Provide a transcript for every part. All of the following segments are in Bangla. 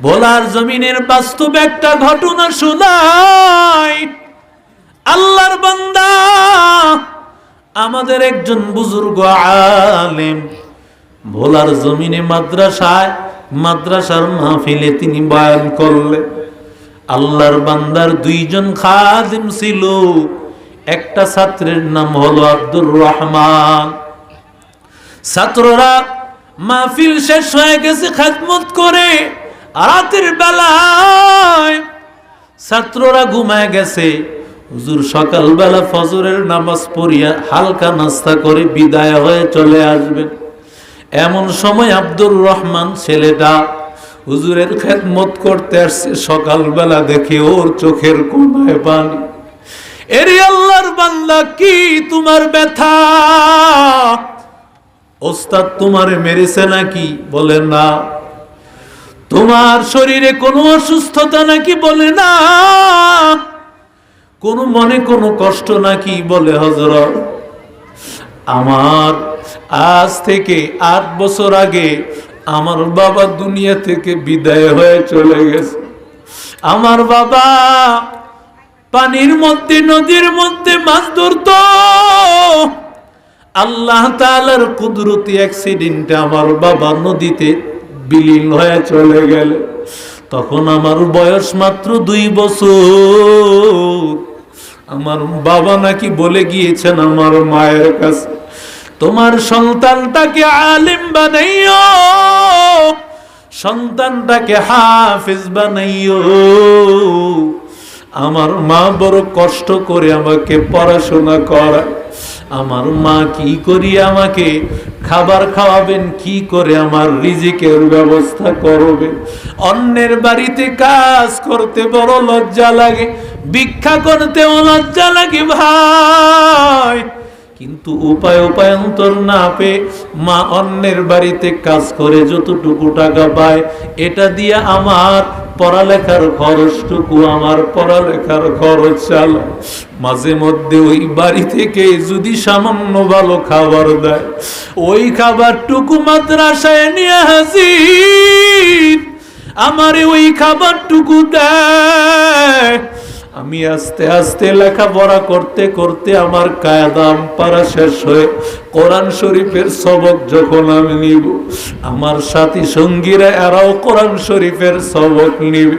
ভোলার জমিনের বাস্তব একটা ঘটনা শোনাই। আল্লাহর বান্দা, আমাদের একজন বুজুর্গ আলেম। ভোলার জমিনে মাদ্রাসায়, মাদ্রাসার মাহফিলে তিনি বয়ান করলেন, আল্লাহর বান্দার দুইজন খাদিম ছিল। একটা ছাত্রের নাম হলো আব্দুর রহমান। ছাত্ররা মাহফিল শেষ হয়ে গেছে, খাদমত করে রাতের বেলায় ছাত্ররা ঘুমায় গেছে। হুজুর সকালবেলা ফজরের নামাজ পড়িয়া হালকা নাস্তা করে বিদায় হয়ে চলে আসবেন। এমন সময় আব্দুর রহমান ছেলেটা হুজুরের খেদমত করতে আসছে, সকালবেলা দেখে ওর চোখের কোনায় পানি। এরে আল্লাহর বান্দা, কি তোমার ব্যথা? ওস্তাদ, তোমারে মেরেছে নাকি? বলে, না। তোমার শরীরে কোনো অসুস্থতা নাকি বলে না? কোনো মনে কোনো কষ্ট নাকি বলে হজরত আমার আজ থেকে আট বছর আগে আমার বাবা দুনিয়া থেকে বিদায় হয়ে চলে গেছে। আমার বাবা পানির মধ্যে, নদীর মধ্যে মাছ ধরত। আল্লাহ তাআলার কুদরতি অ্যাক্সিডেন্টে আমার বাবা নদীতে বিলীন হয়ে চলে গেল। তখন আমার বয়স মাত্র দুই বছর। আমার বাবা নাকি বলে গিয়েছেন আমার মায়ের কাছে, তোমার সন্তানটাকে আলিম বানাইও, সন্তানটাকে হাফিজ বানাইও। আমার মা বড় কষ্ট করে আমাকে পড়াশোনা করায়। আমার মা কি করি আমাকে? খাবার খাওয়াবেন, কি করে আমার রিজিকের ব্যবস্থা করবে? অন্যের বাড়িতে কাজ করতে বড় লজ্জা লাগে, ভিক্ষা করতেও লজ্জা লাগে ভাই। কিন্তু উপায় উপায়ন্তর না পেয়ে মা অন্যের বাড়িতে কাজ করে যতটুকু টাকা পায়, এটা দিয়ে আমার পড়ালেখার খরচটুকু, আমার পড়ালেখার খরচ চালায়। মাঝে মধ্যে ওই বাড়ি থেকে যদি সামান্য ভালো খাবার দেয়, ওই খাবারটুকু মাদ্রাসায় নিয়ে হাজির, আমারে ওই খাবারটুকু দেয়। আমি আস্তে আস্তে লেখাপড়া করতে করতে আমার কায়দাম পারা শেষ হয়ে কোরআন শরীফের সবক যখন আমি নিব, আমার সাথী সঙ্গীরা এরাও কোরআন শরীফের সবক নিবে।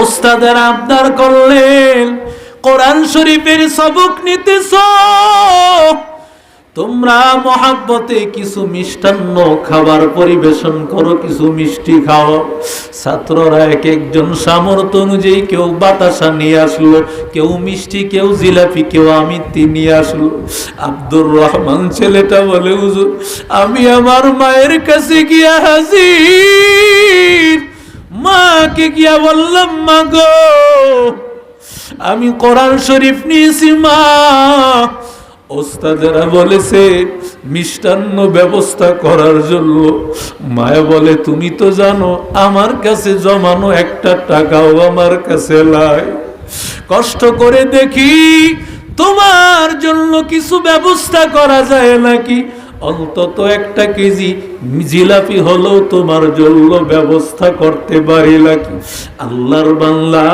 ওস্তাদের আবদার করলেন, কোরআন শরীফের সবক নিতেছ? তোমরা মহাব্বতে কিছু মিষ্টান্ন খাবার পরিবেশন করো, কিছু মিষ্টি খাও। ছাত্ররা এক একজন সামর্থ্য অনুযায়ী কেউ বাতাসা নিয়ে আসলো, কেউ মিষ্টি, কেউ জিলাপি, কেউ আমি নিয়ে আসলো। আব্দুর রহমান ছেলেটা বলে, হুজুর, আমি আমার মায়ের কাছে গিয়া হাজির। মাকে গিয়া বললাম, মা গো, আমি কোরআন শরীফ নিয়েছি, মা। ওস্তাদেরা বলেছে, মিষ্টান্ন ব্যবস্থা করার জন্য। মায়া বলে, তুমি তো জানো, আমার কাছে জমানো একটা টাকাও আমার কাছে লাই কষ্ট করে দেখি, তোমার জন্য কিছু ব্যবস্থা করা যায় নাকি? অন্তত একটা কেজি জিলাপি হলেও তোমার জন্য ব্যবস্থা করতে পারি নাকি? আল্লাহর বাংলা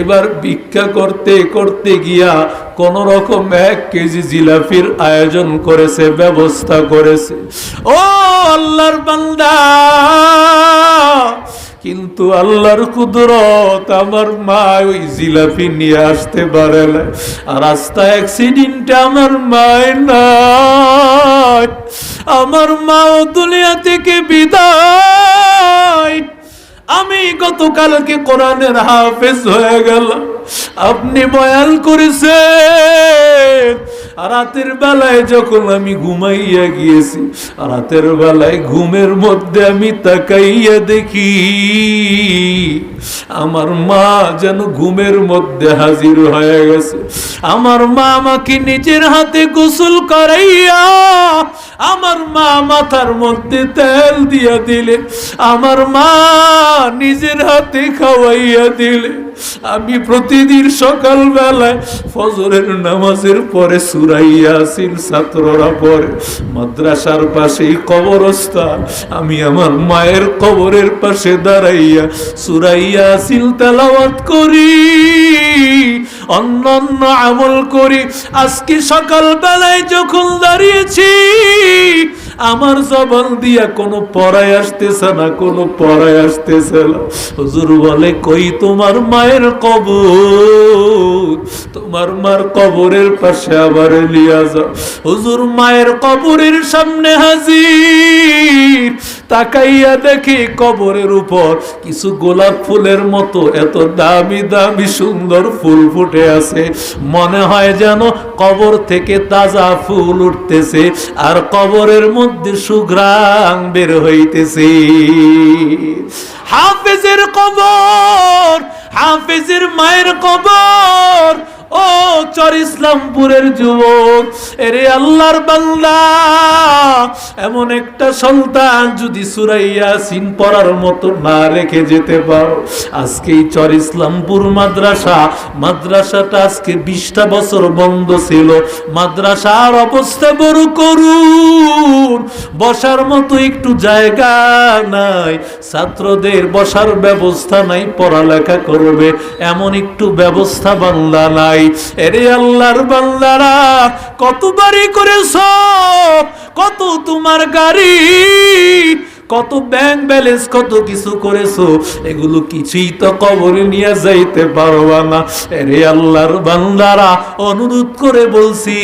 এবার ভিক্ষা করতে করতে গিয়া কোন রকম এক কেজি জিলাপির আয়োজন করেছে, ব্যবস্থা করেছে। ও আল্লাহর বান্দা, কিন্তু আল্লাহর কুদরত আমার মা ওই জিলাপি নিয়ে আসতে পারে না। রাস্তা অ্যাক্সিডেন্ট আমার মায়ের ও দুনিয়া থেকে বিদায়। আমি গতকালকে কোরআনের হাফেজ হয়ে গেল আপনি বয়ান করেছেন। রাতের বেলায় যখন আমি ঘুমাইয়া গিয়েছি রাতের বেলায় ঘুমের মধ্যে আমি তাকাইয়া দেখি, আমার মা যেন ঘুমের মধ্যে হাজির হয়ে গেছে। আমার মা আমাকে নিজের হাতে গোসল করাইয়া, আমার মা মাথার মধ্যে তেল দিয়া দিলে, আমার মা নিজের হাতে খাওয়াইয়া দিলে। আমি প্রতিদিন সকাল বেলায় ফজরের নামাজের পরে সুরাইয়া আসিল ছাত্ররা পরে মাদ্রাসার পাশেই কবরস্থান। আমি আমার মায়ের কবরের পাশে দাঁড়াইয়া সুরাইয়া আসিল তেলাওয়াত করি, অন্যান্য আমল করি। আজকে সকাল বেলায় যখন দাঁড়িয়েছি আমার জবান দিয়া কোনো পড়ায় আসতেছে না, কোনো পড়ায় আসতেছে না। হুজুর বলে, কই তোমার মায়ের কবর? তোমার মার কবরের পাশে আবার লিয়া যাও। হুজুর, মায়ের কবরের সামনে হাজির। তাকাইয়া দেখি কবরের উপর কিছু গোলাপ ফুলের মতো, এত দামি দামি সুন্দর ফুল ফুটে আছে। মনে হয় যেন কবর থেকে তাজা ফুল উঠতেছে আর কবরের মধ্যে সুগ্রাম বের হইতেছে। হাফেজের কবর, হাফেজের মায়ের কবর ও চর ইসলামপুরের যুবক, এরে আল্লাহর বাংলা এমন একটা সন্তান যদি সুরাইয়া সিন পড়ার মতো না রেখে যেতে পারো। আজকে এই চর ইসলামপুর মাদ্রাসা, মাদ্রাসাটা আজকে বিশটা বছর বন্ধ ছিল। মাদ্রাসার অবস্থা বড় করুন, বসার মতো একটু জায়গা নাই, ছাত্রদের বসার ব্যবস্থা নাই, পড়ালেখা করবে, এমন একটু ব্যবস্থা বাংলা নাই। এরে আল্লাহর বান্দারা কত বাড়ি করেছ? কত তোমার গাড়ি? কত ব্যাংক ব্যালেন্স কত কিছু করেছ, এগুলো কিছুই তো কবরে নিয়ে যাইতে পারবা না। এরে আল্লাহর বান্দারা, অনুরোধ করে বলছি,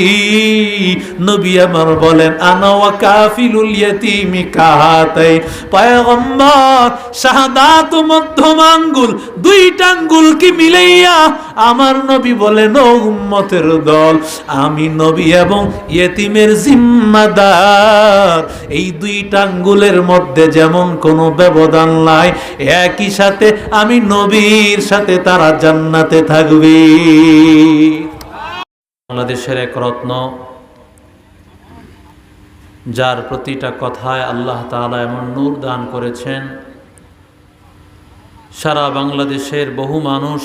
নবী আমার বলেন, আনা ওয়া কাফিলুল ইয়াতীমি কাহাতাই। পয়গম্বর, শাহাদাত মধ্যম আঙ্গুল, দুইটা আঙ্গুল কি মিলাইয়া আমার নবী বলেন, ও উম্মতের দল, আমি নবী এবং ইয়েতিমের জিম্মাদার। এই দুইটা আঙ্গুলের মধ্যে যেমন কোনো ব্যবধান নাই, একই সাথে আমি নবীর সাথে তারা জান্নাতে থাকবে। বাংলাদেশের এক রত্ন, যার প্রতিটা কথায় আল্লাহ তাআলা এমন নূর দান করেছেন, সারা বাংলাদেশের বহু মানুষ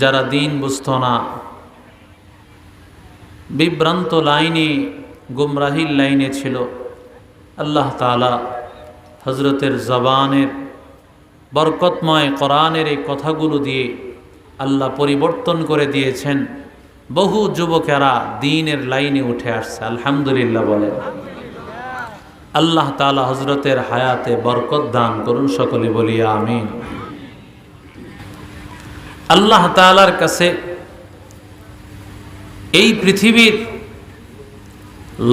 যারা দিন বুঝত না, বিভ্রান্ত লাইনে গুমরাহির লাইনে ছিল। আল্লাহ তালা হজরতের জবানের বরকতময় কোরআনের এই কথাগুলো দিয়ে আল্লাহ পরিবর্তন করে দিয়েছেন। বহু যুবকেরা দিনের লাইনে উঠে আসছে, আলহামদুলিল্লাহ বলেন। আল্লাহ তালা হজরতের হায়াতে বরকত দান করুন, সকলে বলিয়া আমিন। আল্লাহ তালার কাছে এই পৃথিবীর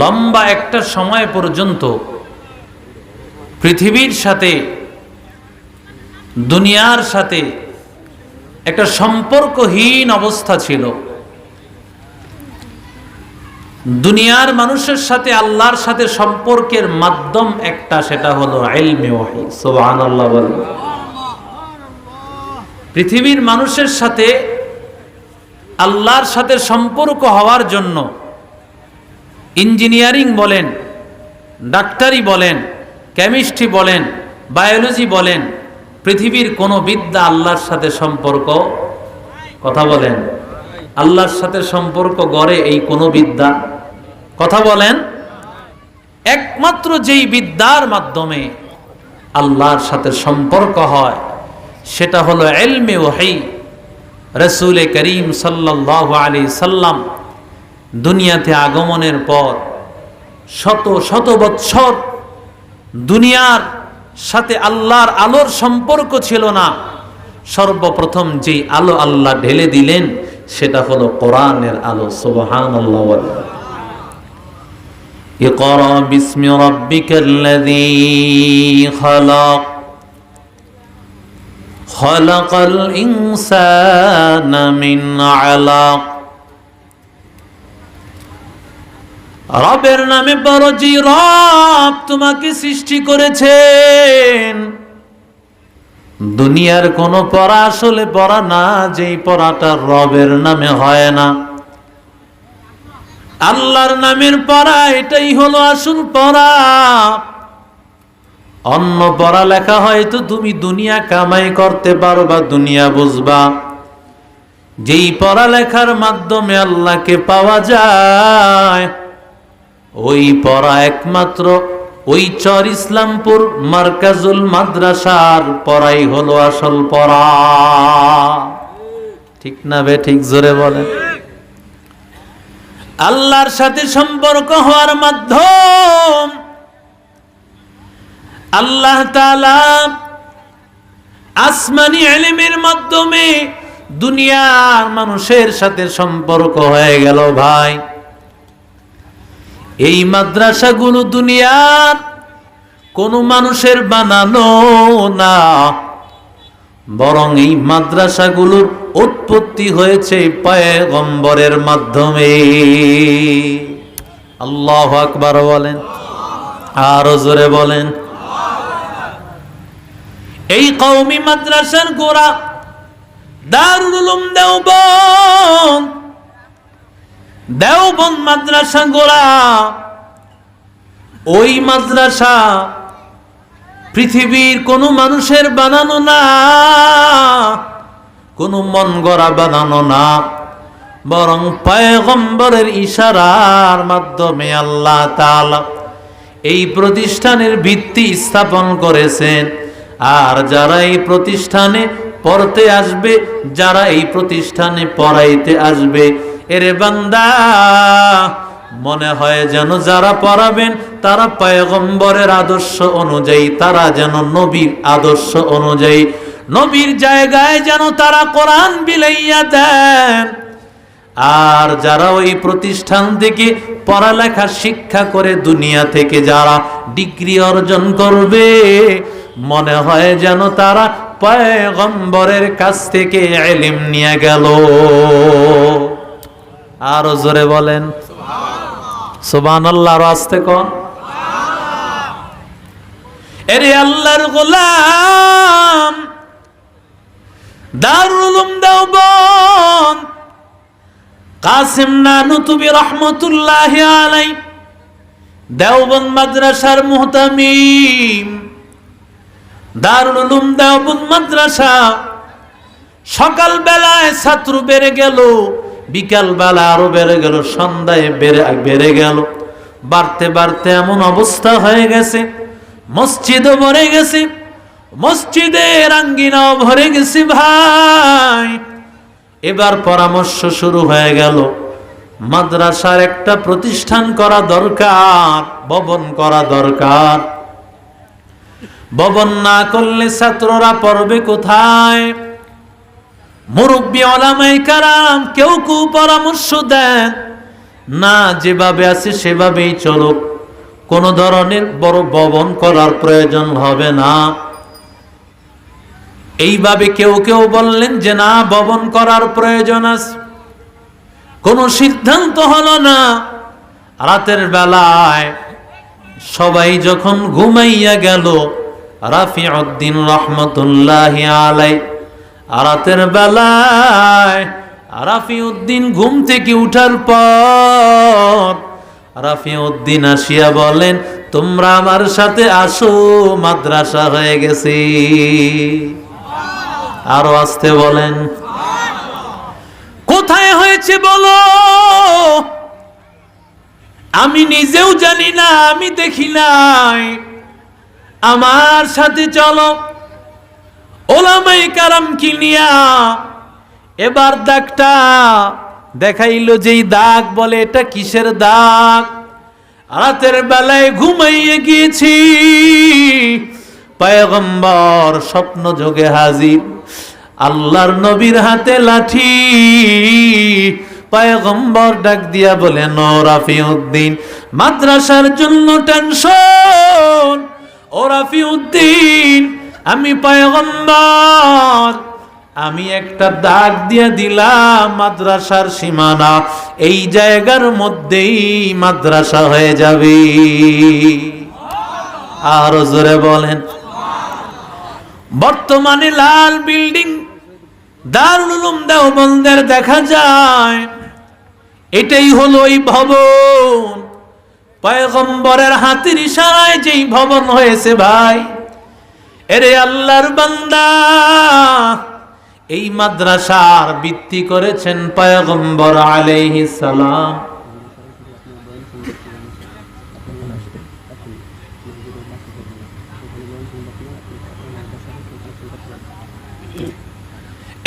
লম্বা একটা সময় পর্যন্ত পৃথিবীর সাথে, দুনিয়ার সাথে একটা সম্পর্কহীন অবস্থা ছিল। দুনিয়ার মানুষের সাথে আল্লাহর সাথে সম্পর্কের মাধ্যম একটা, সেটা হলো এলমে ওয়াহি। সুবহানাল্লাহ বলেন। পৃথিবীর মানুষের সাথে আল্লাহর সাথে সম্পর্ক হওয়ার জন্য ইঞ্জিনিয়ারিং বলেন, ডাক্তারি বলেন কেমিস্ট্রি বলেন, বায়োলজি বলেন, পৃথিবীর কোনো বিদ্যা আল্লাহর সাথে সম্পর্ক? কথা বলেন। আল্লাহর সাথে সম্পর্ক গড়ে এই কোনো বিদ্যা? কথা বলেন। একমাত্র যেই বিদ্যার মাধ্যমে আল্লাহর সাথে সম্পর্ক হয়, সেটা হলো এলমে ওহাই রসুল করিম সাল্লাহ আলী সাল্লাম দুনিয়াতে আগমনের পর শত শত বৎসর দুনিয়ার সাথে আল্লাহর আলোর সম্পর্ক ছিল না সর্বপ্রথম যেই আলো আল্লাহ ঢেলে দিলেন সেটা হলো কোরআনের আলো সুবহান আল্লাহ اقرأ باسم ربك الذي خلق خلق الإنسان من علق রবের নামে বড় জি রব তোমাকে সৃষ্টি করেছেন। দুনিয়ার কোনো পড়া আসলে পড়া না, যেই পড়াটা রবের নামে হয় না। আল্লাহর নামের পড়া, এটাই হলো আসল পড়া। অন্য পড়ালেখা হয়তো তুমি দুনিয়া কামাই করতে পারো বা দুনিয়া বুঝবা। যেই পড়ালেখার মাধ্যমে আল্লাহকে পাওয়া যায় ওই পড়া একমাত্র, ওই চর ইসলামপুর মার্কাজুল মাদ্রাসার পড়াই হলো আসল পড়া। ঠিক না বে, ঠিক জোরে বলেন আল্লাহর সাথে সম্পর্ক হওয়ার মাধ্যম আল্লাহ আসমানি এলিমের মাধ্যমে দুনিয়ার মানুষের সাথে সম্পর্ক হয়ে গেল ভাই। এই মাদ্রাসাগুলো দুনিয়ার কোন মানুষের বানানো না। বরং এই মাদ্রাসাগুলোর উৎপত্তি হয়েছে পয়গম্বরের মাধ্যমে। আল্লাহ আকবার বলেন, আরও জোরে বলেন। এই কওমি মাদ্রাসার গোড়া দারুল দেওবন্দ দেওবন্দ মাদ্রাসা গোড়া। ওই মাদ্রাসা পৃথিবীর কোনো মানুষের বানানো না, কোনো মন গড়া বানানো না। বরং পয়গম্বরের ইশারার মাধ্যমে আল্লাহ তাআলা এই প্রতিষ্ঠানের ভিত্তি স্থাপন করেছেন। আর যারা এই প্রতিষ্ঠানে পড়তে আসবে, যারা এই প্রতিষ্ঠানে পড়াইতে আসবে এরে বান্দা, মনে হয় যেন যারা পড়াবেন, তারা পয়গম্বরের আদর্শ অনুযায়ী, তারা যেন নবীর আদর্শ অনুযায়ী, নবীর জায়গায় যেন তারা কোরআন বিলাইয়া দেন। আর যারা ওই প্রতিষ্ঠান থেকে পড়ালেখা শিক্ষা করে দুনিয়া থেকে যারা ডিগ্রি অর্জন করবে, মনে হয় যেন তারা পয়গম্বরের কাছ থেকে এলিম নিয়ে গেল। আরও জোরে বলেন। সুবান আল্লাহ আসতে কন? এরে আল্লাহর গোলাম, দারুল উলুম দেওবন্দ কাসিম নানুতুবি রহমতুল্লাহ আলাই দেওবন্দ মাদ্রাসার মুহতামিম। দারুল উলুম দেওবন্দ মাদ্রাসা। সকাল বেলায় ছাত্র বেড়ে গেল। বিকাল বেলা আরও বেড়ে গেল, সন্ধ্যায় বেড়ে বেড়ে গেল। বাড়তে বাড়তে এমন অবস্থা হয়ে গেছে, মসজিদও ভরে গেছে, মসজিদের আঙ্গিনাও ভরে গেছে ভাই। এবার পরামর্শ শুরু হয়ে গেল, মাদ্রাসার একটা প্রতিষ্ঠান করা দরকার, ভবন করা দরকার। ভবন না করলে ছাত্ররা পড়বে কোথায়? মুরব্বী ওলামাই কারাম কেউ কেউ পরামর্শ দেন, না, যেভাবে আছে সেভাবেই চলুক। কোনো ধরনের বড় ভবন করার প্রয়োজন হবে না। এইভাবে কেউ কেউ বললেন যে, না ভবন করার প্রয়োজন আছে। কোনো সিদ্ধান্ত হলো না। রাতের বেলায় সবাই যখন ঘুমাইয়া গেল রাফি উদ্দিন রহমতুল্লাহ আলাই রাতের বেলায় রাফি উদ্দিন ঘুম থেকে উঠার পর রাফি উদ্দিন আসিয়া বলেন, তোমরা আমার সাথে আসো, মাদ্রাসা হয়ে গেছি। আরও আসতে বলেন, কোথায় হয়েছে বলো? আমি নিজেও জানি না, আমি দেখি নাই। আমার সাথে চলো। ওলামাই কারাম কিনিয়া এবার দাগটা দেখাইলো যেই দাগ, বলে এটা কিসের দাগ? রাতের বেলায় ঘুমাইয়ে গিয়েছি, পয়গম্বর স্বপ্ন যোগে হাজির। আল্লাহর নবীর হাতে লাঠি, পয়গম্বর ডাক দিয়া বলে রাফি উদ্দিন মাদ্রাসার জন্য টেনশন। ও রাফি উদ্দিন আমি পয়গম্বর, আমি একটা দাগ দিয়ে দিলাম মাদ্রাসার সীমানা। এই জায়গার মধ্যেই মাদ্রাসা হয়ে যাবে। আরও জোরে বলেন। বর্তমানে লাল বিল্ডিং দারুল উলুম দেওবন্দের দেখা যায়। এটাই হলো ওই ভবন। পয়গম্বরের হাতের ইশারায় যেই ভবন হয়েছে ভাই। এরে আল্লাহর বান্দা, এই মাদ্রাসার ভিত্তি করেছেন পয়গম্বর আলাইহিস সালাম।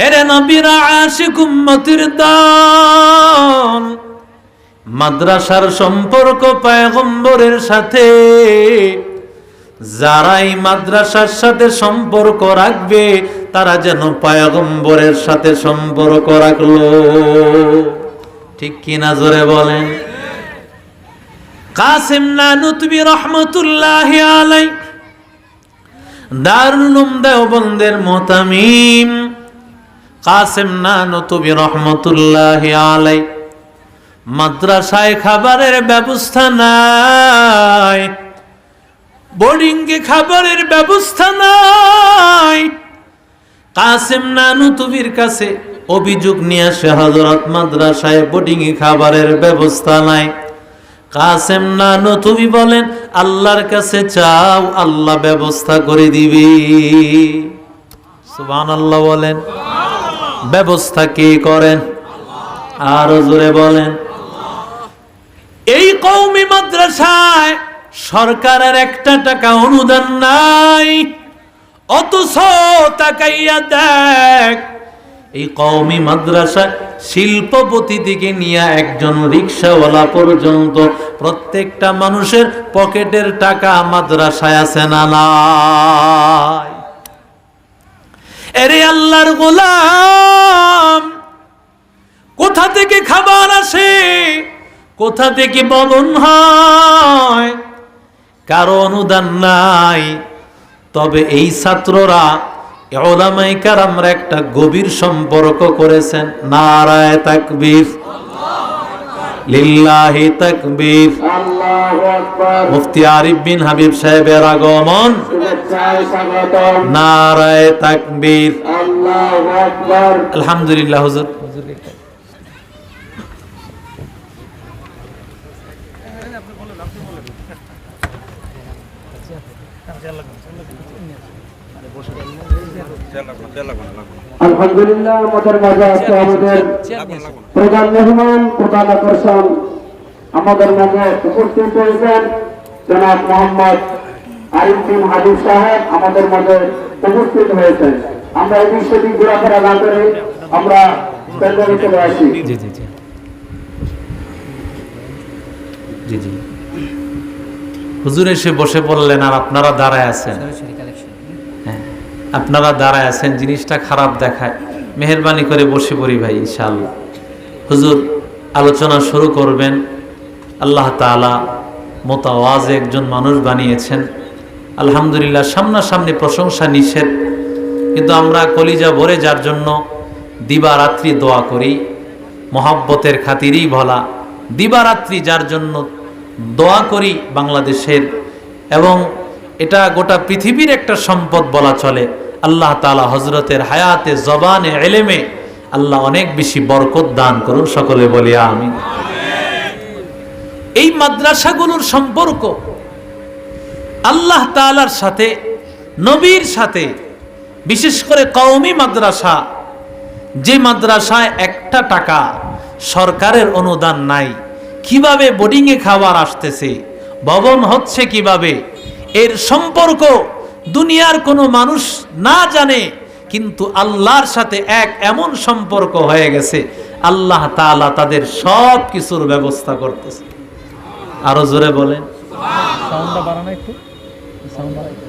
এরে নবীরা আশিক উম্মতির মাদ্রাসার সম্পর্ক পয়গম্বরের সাথে যারাই মাদ্রাসার সাথে সম্পর্ক রাখবে, তারা যেন পয়গম্বরের সাথে সম্পর্ক রাখল। ঠিক কিনা জোরে বলেন? কাসিম নানুতবি রহমতুল্লাহ আলাই। দারুল দেওবন্দের মোতামিম। কাসেম নানুতবি রহমতুল্লাহ আলাই। মাদ্রাসায় খাবারের ব্যবস্থা নাই। বোর্ডিংয়ে খাবারের ব্যবস্থা নাই। কাসেম নানুতুবির কাছে অভিযোগ নিয়ে আসে হজরত মাদ্রাসায় বোর্ডিংয়ে খাবারের ব্যবস্থা নাই। কাসেম নানুতুবি বলেন, আল্লাহর কাছে চাও, আল্লাহ ব্যবস্থা করে দিবি। সুবহান আল্লাহ বলেন, ব্যবস্থা কে করেন? আরও জোরে বলেন, এই কৌমি মাদ্রাসায় সরকারের একটা টাকা অনুদান নাই। অথচ তাকাইয়া দেখ, এই কওমি মাদ্রাসা শিল্পপতি থেকে নিয়ে একজন রিক্সাওয়ালা পর্যন্ত প্রত্যেকটা মানুষের পকেটের টাকা মাদ্রাসায় আছে না এরে আল্লাহর গোলাম, কোথা থেকে খাবার আসে, কোথা থেকে বলন হয়? কারও অনুদান নাই। তবে এই ছাত্ররা ওলামাই কারামরা একটা গভীর সম্পর্ক করেছেন। নারায় তাকবীর। লিল্লাহি তাকবীর। মুফতি আরিফ বিন হাবিব সাহেবের আগমন। নারায় তাকবীর। আলহামদুলিল্লাহ, হুজুর। আলহামদুলিল্লাহ আমাদের মাঝে আছে আমাদের প্রধান মেহমান প্রধান আকর্ষণ। আমাদের মাঝে উপস্থিত হয়েছেন জনাব মোহাম্মদ আরিফ বিন হাবিব সাহেব। আমাদের মাঝে উপস্থিত হয়েছেন। আমরা এই বিষয়টি ঘোরাফেরা না করে আমরা কেন্দ্রে চলে আসি। জি জি জি। জি জি। হুজুর এসে বসে পড়লেন আর আপনারা দাঁড়ায় আছেন? আপনারা দাঁড়ায় আছেন, জিনিসটা খারাপ দেখায়। মেহরবানি করে বসে পড়ি ভাই, ইনশাআল্লাহ। হুজুর, আলোচনা শুরু করবেন। আল্লাহ তাআলা মোতাওয়াজ একজন মানুষ বানিয়েছেন। আলহামদুলিল্লাহ, সামনাসামনি প্রশংসা নিষেধ। কিন্তু আমরা কলিজা ভরে যার জন্য দিবারাত্রি দোয়া করি, মহাব্বতের খাতিরই ভলা দিবারাত্রি যার জন্য দোয়া করি বাংলাদেশের। এবং এটা গোটা পৃথিবীর একটা সম্পদ বলা চলে। আল্লাহ তালা হজরতের হায়াতে জবানে, এলেমে আল্লাহ অনেক বেশি বরকত দান করুন, সকলে বলি আমি এই মাদ্রাসাগুলোর সম্পর্ক আল্লাহ তালার সাথে, নবীর সাথে, বিশেষ করে কওমি মাদ্রাসা, যে মাদ্রাসায় একটা টাকা সরকারের অনুদান নাই, কীভাবে বোর্ডিংয়ে খাবার আসতেছে, ভবন হচ্ছে কীভাবে এর সম্পর্ক দুনিয়ার কোনো মানুষ না জানে, কিন্তু আল্লাহর সাথে এক এমন সম্পর্ক হয়ে গেছে, আল্লাহ তালা তাদের সব কিছুর ব্যবস্থা করতেছে। আরও জোরে বলেন। সাউন্ডটা বাড়ানো একটু। সাউন্ড